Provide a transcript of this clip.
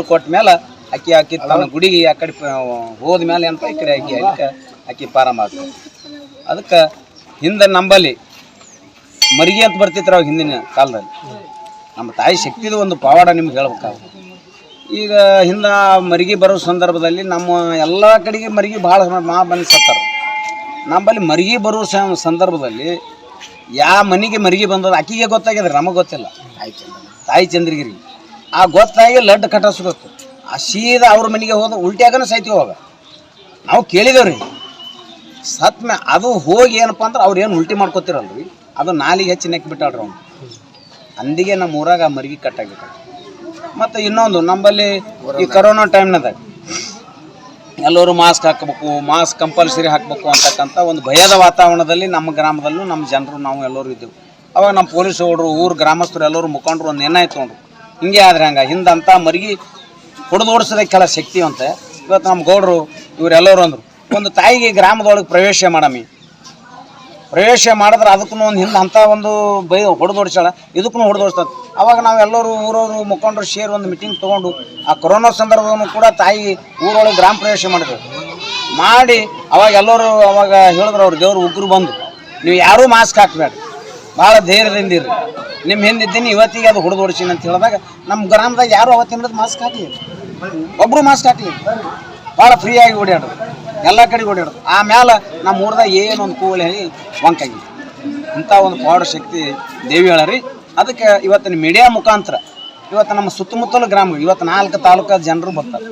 ಕೊಟ್ಟ ಮೇಲೆ ಅಕ್ಕಿ ಆಕಿ ತನ್ನ ಗುಡಿಗೆ ಆ ಕಡೆ ಹೋದ ಮೇಲೆ ಅಂತ ಈ ಕಡೆ ಆಕಿ ಅದಕ್ಕೆ ಆಕಿ ಪ್ರಾರಂಭ ಆಗ್ತದೆ. ಅದಕ್ಕೆ ಹಿಂದೆ ನಂಬಲ್ಲಿ ಮರಿಗೆ ಅಂತ ಬರ್ತಿತ್ತು ಅವಾಗ ಹಿಂದಿನ ಕಾಲದಲ್ಲಿ. ನಮ್ಮ ತಾಯಿ ಶಕ್ತಿದು ಒಂದು ಪವಾಡ ನಿಮ್ಗೆ ಹೇಳ್ಬೇಕಾಗುತ್ತೆ. ಈಗ ಹಿಂದೆ ಮರಿಗೆ ಬರೋ ಸಂದರ್ಭದಲ್ಲಿ ನಮ್ಮ ಎಲ್ಲ ಕಡೆಗೆ ಮರಿಗೆ ಭಾಳ ಮಾ ಬಂದು ಸತ್ತಾರ. ನಮ್ಮಲ್ಲಿ ಮರಿಗೆ ಬರೋ ಸಂದರ್ಭದಲ್ಲಿ ಯಾವ ಮನೆಗೆ ಮರಿಗೆ ಬಂದದ ಆಕಿಗೆ ಗೊತ್ತಾಗ್ಯದ್ರಿ ನಮಗೆ ಗೊತ್ತಿಲ್ಲ. ತಾಯಿ ಚಂದ್ರಗಿರಿ. ಆ ಗೊತ್ತಾಗಿ ಲಡ್ಡು ಕಟ್ಟಿಸ್ಬೇಕು ಆ ಸೀದಾ ಅವ್ರ ಮನೆಗೆ ಹೋದ ಉಲ್ಟಿಯಾಗನ ಸಾಯ್ತೀವಿ ಅವಾಗ ನಾವು ಕೇಳಿದೇವ್ರಿ ಸತ್ ಮೇ ಅದು ಹೋಗಿ ಏನಪ್ಪ ಅಂದ್ರೆ ಅವ್ರು ಏನು ಉಲ್ಟಿ ಮಾಡ್ಕೋತಿರಲ್ರಿ? ಅದು ನಾಲಿಗೆ ಹೆಚ್ಚಿ ನೆಕ್ ಬಿಟ್ಟಾಳ್ರಿ ಅವ್ನು. ಅಂದಿಗೆ ನಮ್ಮ ಊರಾಗ ಆ ಮರಿಗೆ ಕಟ್ಟಾಗಿತ್ತು ಮತ್ತು ಇನ್ನೊಂದು ನಂಬಲ್ಲಿ ಈ ಕರೋನಾ ಟೈಮ್ನದಾಗ ಎಲ್ಲರೂ ಮಾಸ್ಕ್ ಹಾಕಬೇಕು, ಮಾಸ್ಕ್ ಕಂಪಲ್ಸರಿ ಹಾಕಬೇಕು ಅಂತಕ್ಕಂಥ ಒಂದು ಭಯದ ವಾತಾವರಣದಲ್ಲಿ ನಮ್ಮ ಗ್ರಾಮದಲ್ಲೂ ನಮ್ಮ ಜನರು, ನಾವು ಎಲ್ಲರೂ ಇದ್ದೆವು. ಅವಾಗ ನಮ್ಮ ಪೊಲೀಸ್ ಹುಡುಗರು ಊರು ಗ್ರಾಮಸ್ಥರು ಎಲ್ಲರೂ ಮುಖಂಡರು ಒಂದು ಏನಾಯ್ತು ನೋಡ್ರು ಹಿಂಗೆ ಆದ್ರೆ ಹಂಗೆ. ಹಿಂದಂತ ಮರಿಗಿ ಹೊಡೆದು ಓಡಿಸೋದೇ ಕೆಲ ಶಕ್ತಿ ಅಂತ. ಇವತ್ತು ನಮ್ಮ ಗೌಡರು ಇವರೆಲ್ಲರೂ ಅಂದರು, ಒಂದು ತಾಯಿಗೆ ಗ್ರಾಮದೊಳಗೆ ಪ್ರವೇಶ ಮಾಡಮಿ. ಪ್ರವೇಶ ಮಾಡಿದ್ರೆ ಅದಕ್ಕೂ ಒಂದು ಹಿಂದೆ ಅಂಥ ಒಂದು ಬೈ ಹೊಡೆದೋಡ್ಸಲ್ಲ ಇದಕ್ಕೂ ಹೊಡೆದೋಡ್ಸ್ತದ ಅವಾಗ ನಾವು ಎಲ್ಲರೂ ಊರವರು ಮುಖಂಡರು ಸೇರಿ ಒಂದು ಮೀಟಿಂಗ್ ತೊಗೊಂಡು, ಆ ಕೊರೋನಾ ಸಂದರ್ಭವನ್ನು ಕೂಡ ತಾಯಿ ಊರೊಳಗೆ ಗ್ರಾಮ ಪ್ರವೇಶ ಮಾಡಿದ್ರು ಮಾಡಿ ಅವಾಗ ಎಲ್ಲರೂ ಅವಾಗ ಹೇಳಿದ್ರು ಅವ್ರು, ದೇವ್ರು ಉಗ್ರು ಬಂದು ನೀವು ಯಾರೂ ಮಾಸ್ಕ್ ಹಾಕಬೇಡಿ. ಭಾಳ ಧೈರ್ಯದಿಂದ ಇರ್ರಿ. ನಿಮ್ಮ ಹಿಂದಿದ್ದೀನಿ ಇವತ್ತಿಗೆ ಅದು ಹೊಡೆದು ಹೊಡಿಸೀನಿ ಅಂತ ಹೇಳಿದಾಗ ನಮ್ಮ ಗ್ರಾಮದಾಗ ಯಾರು ಅವತ್ತಿನ ಮಾಸ್ಕ್ ಹಾಕಿ ಒಬ್ಬರು ಮಾಸ್ಕ್ ಹಾಕಲಿಲ್ಲ. ಭಾಳ ಫ್ರೀಯಾಗಿ ಓಡಾಡೋದು ಎಲ್ಲ ಕಡೆ ಓಡಾಡೋದು ಆಮೇಲೆ ನಮ್ಮ ಊರ್ದಾಗ ಏನೊಂದು ಕೂಲಿ ಹೇಳಿ ವಂಕಾಗಿ ಇಂಥ ಒಂದು ಪೌಡ ಶಕ್ತಿ ದೇವಿ ಹೇಳರಿ. ಅದಕ್ಕೆ ಇವತ್ತಿನ ಮೀಡಿಯಾ ಮುಖಾಂತರ, ಇವತ್ತು ನಮ್ಮ ಸುತ್ತಮುತ್ತಲ ಗ್ರಾಮ, ಇವತ್ತು ನಾಲ್ಕು ತಾಲೂಕು ಜನರು ಬರ್ತಾರೆ.